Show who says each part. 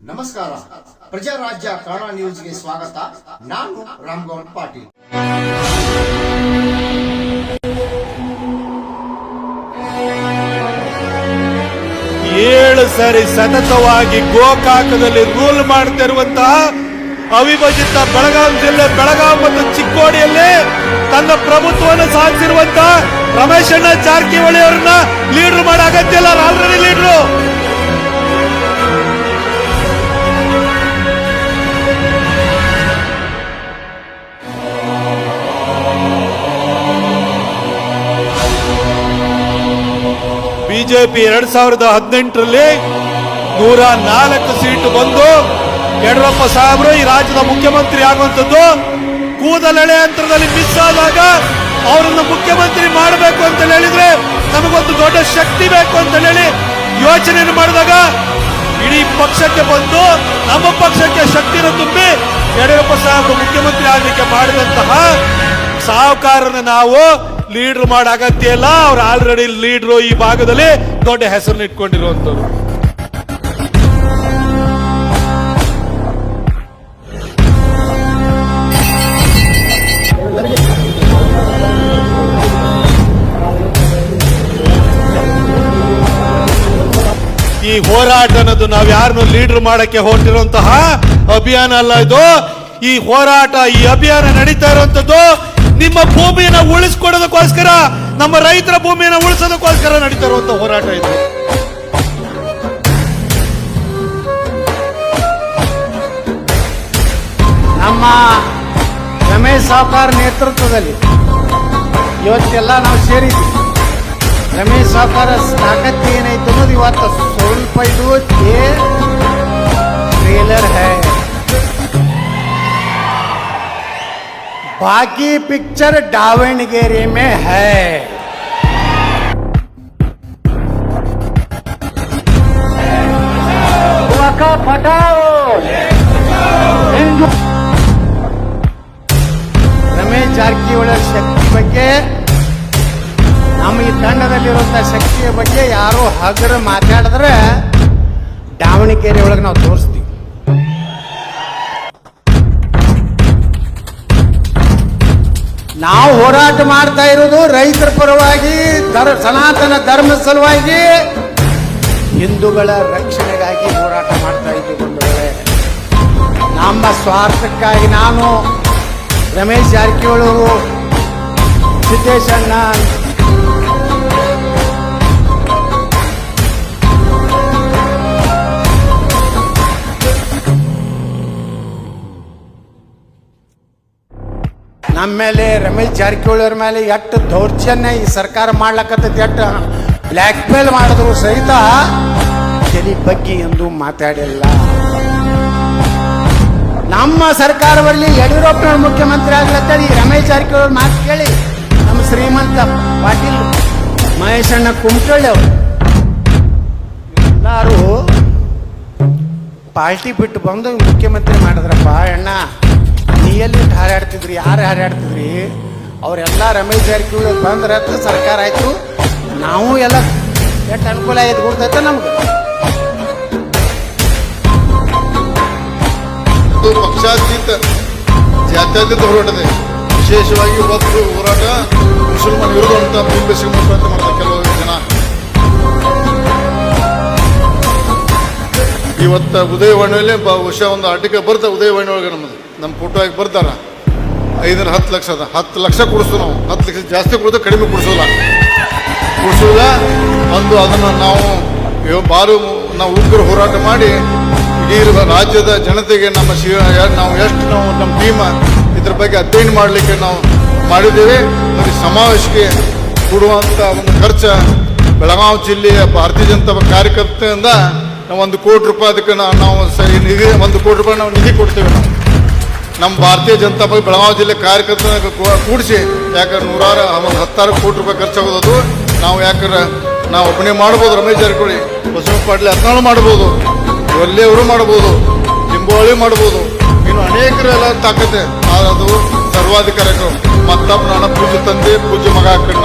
Speaker 1: ನಮಸ್ಕಾರ. ಪ್ರಜಾರಾಜ್ಯ ಕನ್ನಡ ನ್ಯೂಸ್ಗೆ ಸ್ವಾಗತ. ನಾನು ರಾಮ್ಗೌಡ್ ಪಾಟೀಲ್.
Speaker 2: ಏಳು ಸರಿ ಸತತವಾಗಿ ಗೋಕಾಕದಲ್ಲಿ ರೂಲ್ ಮಾಡ್ತಿರುವಂತಹ ಅವಿಭಜಿತ ಬೆಳಗಾವಿ ಜಿಲ್ಲೆ ಬೆಳಗಾವಿ ಮತ್ತು ಚಿಕ್ಕೋಡಿಯಲ್ಲಿ ತನ್ನ ಪ್ರಭುತ್ವವನ್ನು ಸಾಧಿಸಿರುವಂತಹ ರಮೇಶಣ್ಣ ಜಾರಕಿಹೊಳಿ ಅವರನ್ನ ಲೀಡರ್ ಮಾಡೋ ಅಗತ್ಯ ಇಲ್ಲ ಆಲ್ರೆಡಿ ಲೀಡ್ರು ಬಿಜೆಪಿ ಎರಡ್ ಸಾವಿರದ ಹದಿನೆಂಟರಲ್ಲಿ ನೂರ ನಾಲ್ಕು ಸೀಟು ಬಂದು ಯಡಿಯೂರಪ್ಪ ಸಾಹೇಬರು ಈ ರಾಜ್ಯದ ಮುಖ್ಯಮಂತ್ರಿ ಆಗುವಂಥದ್ದು. ಕೂದಲೆಳೆ ಅಂತರದಲ್ಲಿ ಮಿಸ್ ಆದಾಗ ಅವರನ್ನು ಮುಖ್ಯಮಂತ್ರಿ ಮಾಡಬೇಕು ಅಂತ ಹೇಳಿದ್ರೆ ನಮಗೊಂದು ದೊಡ್ಡ ಶಕ್ತಿ ಬೇಕು ಅಂತ ಹೇಳಿ ಯೋಚನೆಯನ್ನು ಮಾಡಿದಾಗ ಇಡೀ ಪಕ್ಷಕ್ಕೆ ಬಂದು ನಮ್ಮ ಪಕ್ಷಕ್ಕೆ ಶಕ್ತಿಯನ್ನು ತುಂಬಿ ಯಡಿಯೂರಪ್ಪ ಸಾಹೇಬರು ಮುಖ್ಯಮಂತ್ರಿ ಆಗಲಿಕ್ಕೆ ಮಾಡಿದಂತಹ ಸಾಹುಕಾರನ ನಾವು ಲೀಡರ್ ಮಾಡೋ ಅಗತ್ಯ ಇಲ್ಲ. ಅವ್ರು ಆಲ್ರೆಡಿ ಲೀಡ್ರು ಈ ಭಾಗದಲ್ಲಿ ದೊಡ್ಡ ಹೆಸರನ್ನ ಇಟ್ಕೊಂಡಿರುವಂತವ್ರು ಈ ಹೋರಾಟ ಅನ್ನೋದು ನಾವು ಯಾರನ್ನು ಲೀಡರ್ ಮಾಡಕ್ಕೆ ಹೊರಟಿರುವಂತಹ ಅಭಿಯಾನ ಅಲ್ಲ ಇದು. ಈ ಹೋರಾಟ, ಈ ಅಭಿಯಾನ ನಡೀತಾ ಇರುವಂತದ್ದು ನಿಮ್ಮ ಭೂಮಿಯನ್ನು ಉಳಿಸ್ಕೊಡೋದಕ್ಕೋಸ್ಕರ, ನಮ್ಮ ರೈತರ ಭೂಮಿಯನ್ನ ಉಳಿಸೋದಕ್ಕೋಸ್ಕರ ನಡೀತಾ ಹೋರಾಟ ಇದು.
Speaker 3: ನಮ್ಮ ರಮೇಶ್ ಸಾಪಾರ್ ನೇತೃತ್ವದಲ್ಲಿ ಇವತ್ತೆಲ್ಲ ನಾವು ಸೇರಿದ್ವಿ. ರಮೇಶ್ ಸಾಪಾರ ತಾಕತ್ತು ಏನೈತೆ ಅನ್ನೋದು ಇವತ್ತು ಸ್ವಲ್ಪ ಇದು ಬಾಕಿ ಪಿಕ್ಚರ್ ದಾವಣಗೆರೆ ಮೇ ಹೈ. ರಮೇಶ್ ಜಾರಕಿಹೊಳಿ ಶಕ್ತಿ ಬಗ್ಗೆ ನಮ್ಮ ಈ ತಂಡದಲ್ಲಿರುವಂಥ ಶಕ್ತಿಯ ಬಗ್ಗೆ ಯಾರು ಹಗರು ಮಾತಾಡಿದ್ರೆ ದಾವಣಗೆರೆ ಒಳಗೆ ನಾವು ತೋರಿಸ್ತೀವಿ. ಮಾಡ್ತಾ ಇರೋದು ರೈತರ ಪರವಾಗಿ ಧರ್ ಸನಾತನ ಧರ್ಮ ಸಲುವಾಗಿ. ಹಿಂದೂಗಳ ರಕ್ಷಣೆಗಾಗಿ ಹೋರಾಟ ಮಾಡ್ತಾ ಇದ್ದುಕೊಂಡಿದ್ದಾರೆ ನಮ್ಮ ಸ್ವಾರ್ಥಕ್ಕಾಗಿ ನಾನು ರಮೇಶ್ ಜಾರಕಿಹೊಳಿ ಅವರು ನಮ್ಮ ಮೇಲೆ ರಮೇಶ್ ಜಾರಕಿಹೊಳಿ ಅವ್ರ ಮೇಲೆ ಎಷ್ಟು ದೌರ್ಜನ್ಯ ಈ ಸರ್ಕಾರ ಮಾಡ್ಲಕತ್ತೈತಿ, ಎಷ್ಟು ಬ್ಲ್ಯಾಕ್ ಮೇಲ್ ಮಾಡಿದ್ರು ಸಹಿತ ತೆಲಿ ಬಗ್ಗೆ ಎಂದು ಮಾತಾಡಿಲ್ಲ. ನಮ್ಮ ಸರ್ಕಾರ ಬರಲಿ ಯಡಿಯೂರಪ್ಪ ಮುಖ್ಯಮಂತ್ರಿ ಆಗ್ಲತ್ತಾರೆ ಈ ರಮೇಶ್ ಜಾರಕಿಹೊಳಿ ಮಾತು ಕೇಳಿ. ನಮ್ಮ ಶ್ರೀಮಂತ ಪಾಟೀಲ್ ಮಹೇಶಣ್ಣ ಕುಮಟಳ್ಳಿ ಅವರು. ಎಲ್ಲರೂ ಪಾರ್ಟಿ ಬಿಟ್ಟು ಬಂದು ಮುಖ್ಯಮಂತ್ರಿ ಮಾಡಿದ್ರಪ್ಪ ಅಣ್ಣ. ಎಲ್ಲಿ ಹಾರಾಡ್ತಿದ್ರಿ, ಯಾರು ಹಾರಾಡ್ತಿದ್ರಿ? ಅವರೆಲ್ಲ ರಮೇಶ್ ಜಾರಕಿಹೊಳಿ ಬಂದ್ರೆ ಸರ್ಕಾರ ಆಯ್ತು. ನಾವು ಎಲ್ಲ ಎಷ್ಟು ಅನುಕೂಲ ಆಯ್ತು ಗೊತ್ತೈತೆ ನಮ್ಗೆ?
Speaker 4: ಪಕ್ಷಾತೀತ ಜಾತ್ಯತೀತ ಹೋರಾಟದೆ ವಿಶೇಷವಾಗಿ ಇವತ್ತು ಹೋರಾಟ ಮುಸಲ್ಮಾನ್ ವಿರುದ್ಧ ಅಂತ ಮಾಡ್ತಾರೆ ಕೆಲವು ಜನ. ಇವತ್ತ ಉದಯವಾಣಿಯಲ್ಲಿ ಬಹುಶಃ ಒಂದು ಆಟಿಕೆ ಬರ್ತಾ ಉದಯವಾಣಿ ಒಳಗೆ ನಮ್ಮದು. ನಮ್ಮ ಫೋಟೋ ಹಾಕಿ ಬರ್ತಾರ ಐದರ ಹತ್ತು ಲಕ್ಷ ಅದ. ಹತ್ತು ಲಕ್ಷ ಕೊಡಿಸು ನಾವು. ಹತ್ತು ಲಕ್ಷ ಜಾಸ್ತಿ ಕೊಡೋದು ಕಡಿಮೆ ಕೊಡಿಸೋಲ್ಲ. ಕೊಡಿಸೋದ ಒಂದು ಅದನ್ನು ನಾವು ಬಾರು ನಾವು ಉಗ್ರ ಹೋರಾಟ ಮಾಡಿ ಇಡೀ ರಾಜ್ಯದ ಜನತೆಗೆ ನಮ್ಮ ಶಿವ ನಾವು ಎಷ್ಟು ನಾವು ನಮ್ಮ ಟೀಮ್ ಇದ್ರ ಬಗ್ಗೆ ಅಧ್ಯಯನ ಮಾಡಲಿಕ್ಕೆ ನಾವು ಮಾಡಿದ್ದೇವೆ. ಮತ್ತು ಸಮಾವೇಶಕ್ಕೆ ಕೊಡುವಂಥ ಒಂದು ಖರ್ಚ ಬೆಳಗಾವಿ ಜಿಲ್ಲೆಯ ಭಾರತೀಯ ಜನತಾ ಕಾರ್ಯಕರ್ತೆಯಿಂದ ನಾವು ಒಂದು ಕೋಟಿ ರೂಪಾಯಿ ಅದಕ್ಕೆ ನಾವು ನಾವು ನಿಧಿ ಒಂದು ಕೋಟಿ ರೂಪಾಯಿ ನಾವು ನಿಧಿ ಕೊಡ್ತೇವೆ ನಾವು. ನಮ್ಮ ಭಾರತೀಯ ಜನತಾ ಪಕ್ಷ ಬೆಳಗಾವಿ ಜಿಲ್ಲೆ ಕಾರ್ಯಕರ್ತರ ಕೂಡಿಸಿ, ಯಾಕಂದ್ರೆ ನೂರಾರು ಒಂದು ಹತ್ತಾರು ಕೋಟಿ ರೂಪಾಯಿ ಖರ್ಚಾಗೋದು ನಾವು ಯಾಕಂದ್ರೆ ನಾವು ಒಬ್ಬನೇ ಮಾಡ್ಬೋದು ರಮೇಶ್ ಜಾರಕಿಹೊಳಿ ಬಸವ ಪಾಟೀಲ್ ಹತ್ನಾಳು ಮಾಡ್ಬೋದು ಒಲ್ಲೆಯವರು ಮಾಡ್ಬೋದು ಲಿಂಬೋಳಿ ಮಾಡ್ಬೋದು. ಇನ್ನು ಅನೇಕರೆಲ್ಲ ತಾಕತ್ತೆ. ಅದು ಸರ್ವಾಧಿಕಾರಕ್ಕೆ ಮತ್ತಪ್ಪ ನಾನು ಪೂಜೆ ತಂದೆ ಪೂಜೆ ಮಗ ಹಾಕಣ್ಣ